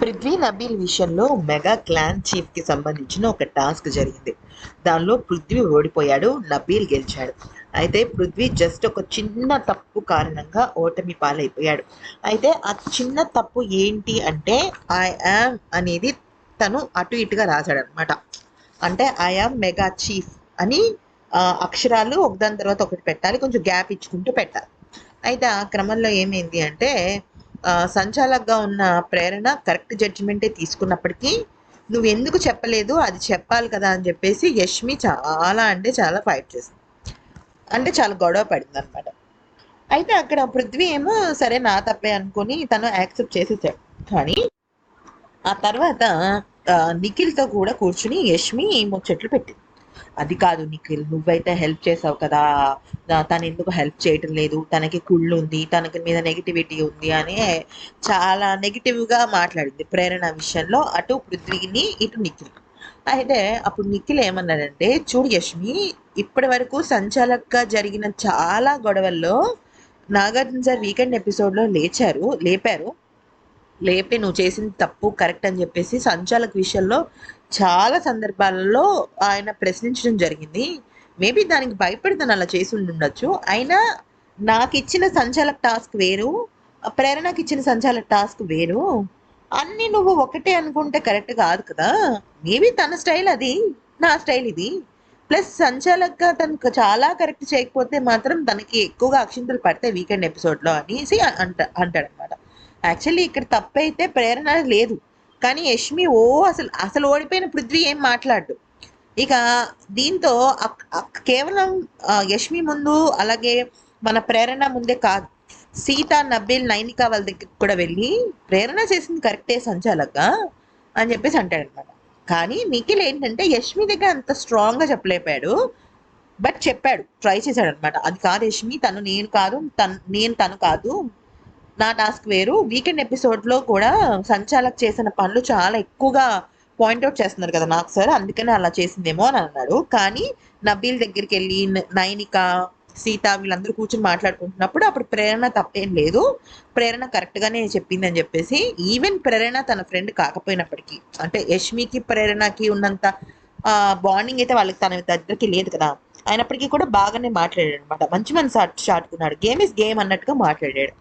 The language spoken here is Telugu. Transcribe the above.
పృథ్వీ నబీల్ విషయంలో మెగా క్లాన్ చీఫ్కి సంబంధించిన ఒక టాస్క్ జరిగింది. దానిలో పృథ్వీ ఓడిపోయాడు నబీల్ గెలిచాడు. అయితే పృథ్వీ జస్ట్ ఒక చిన్న తప్పు కారణంగా ఓటమి పాలైపోయాడు. అయితే ఆ చిన్న తప్పు ఏంటి అంటే ఐ యామ్ అనేది తను అటు ఇటుగా రాశాడు అనమాట అంటే ఐ యామ్ మెగా చీఫ్ అని అక్షరాలు ఒకదాని తర్వాత ఒకటి పెట్టాలి కొంచెం గ్యాప్ ఇచ్చుకుంటూ పెట్టాలి. అయితే ఆ క్రమంలో ఏమైంది అంటే సంచాలకుగా ఉన్న ప్రేరణ కరెక్ట్ జడ్జిమెంటే తీసుకున్నప్పటికీ నువ్వు ఎందుకు చెప్పలేదు అది చెప్పాలి కదా అని చెప్పేసి యష్మి చాలా అంటే చాలా ఫైట్ చేసింది. అంటే చాలా గొడవ పడింది అనమాట అయితే అక్కడ పృథ్వీ ఏమో సరే నా తప్పే అనుకుని తను యాక్సెప్ట్ చేసేసాడు. కానీ ఆ తర్వాత నిఖిల్తో కూడా కూర్చుని యష్మి ముచ్చట్లు పెట్టింది. అది కాదు నిఖిల్ నువ్వైతే హెల్ప్ చేసావు కదా. తను ఎందుకు హెల్ప్ చేయటం లేదు? తనకి కుళ్ళు ఉంది తనకి మీద నెగిటివిటీ ఉంది అని చాలా నెగిటివ్గా మాట్లాడింది ప్రేరణ విషయంలో అటు పృథ్వీని ఇటు నిఖిల్. అయితే అప్పుడు నిఖిల్ ఏమన్నాడంటే చూడు యష్మి ఇప్పటి వరకు సంచాలకుగా జరిగిన చాలా గొడవల్లో నాగార్జున సార్ వీకెండ్ ఎపిసోడ్లో లేచారు లేపారు. లేపి నువ్వు చేసింది తప్పు కరెక్ట్ అని చెప్పేసి సంచాలక విషయంలో చాలా సందర్భాలలో ఆయన ప్రశ్నించడం జరిగింది. మేబీ దానికి భయపడి తను అలా చేసి ఉండొచ్చు. అయినా నాకు ఇచ్చిన సంచాలక టాస్క్ వేరు ప్రేరణకి ఇచ్చిన సంచాలక టాస్క్ వేరు. అన్ని నువ్వు ఒకటే అనుకుంటే కరెక్ట్ కాదు కదా. మేబీ తన స్టైల్ అది నా స్టైల్ ఇది. ప్లస్ సంచాలక్గా తనకు చాలా కరెక్ట్ చేయకపోతే మాత్రం తనకి ఎక్కువగా అక్షింతలు పడతాయి వీకెండ్ ఎపిసోడ్లో అనేసి అంట అంటాడనమాట. యాక్చువల్లీ ఇక్కడ తప్పైతే ప్రేరణ లేదు. కానీ యష్మి ఓ అసలు అసలు ఓడిపోయిన పృథ్వీ ఏం మాట్లాడు? ఇక దీంతో అక్- అక్- కేవలం యష్మి ముందు అలాగే మన ప్రేరణ ముందే కాదు. సీత నబీల్ నైనిక వాళ్ళ దగ్గరికి కూడా వెళ్ళి ప్రేరణ చేసింది కరెక్టే సంచాలక అని చెప్పేసి అంటాడనమాట కానీ నిఖిల్ ఏంటంటే యష్మి దగ్గర అంత స్ట్రాంగ్గా చెప్పలేపాడు. బట్ చెప్పాడు ట్రై చేశాడు అనమాట అది కాదు యష్మి తను నేను కాదు తను నేను తను కాదు నా టాస్క్ వేరు. వీకెండ్ ఎపిసోడ్లో కూడా సంచాలక్ చేసిన పనులు చాలా ఎక్కువగా పాయింట్అవుట్ చేస్తున్నారు కదా నాకు సార్. అందుకనే అలా చేసిందేమో అని అన్నాడు. కానీ నబీల్ దగ్గరికి వెళ్ళి నైనిక సీత వీళ్ళందరూ కూర్చొని మాట్లాడుకుంటున్నప్పుడు అప్పుడు ప్రేరణ తప్పేం లేదు. ప్రేరణ కరెక్ట్గానే చెప్పింది అని చెప్పేసి ఈవెన్ ప్రేరణ తన ఫ్రెండ్ కాకపోయినప్పటికీ అంటే యష్మికి ప్రేరణకి ఉన్నంత బాండింగ్ అయితే వాళ్ళకి తన దగ్గరికి లేదు కదా. అయినప్పటికీ కూడా బాగానే మాట్లాడాడు అనమాట మంచి మనసు చాటుకున్నాడు గేమ్ ఇస్ గేమ్ అన్నట్టుగా మాట్లాడాడు.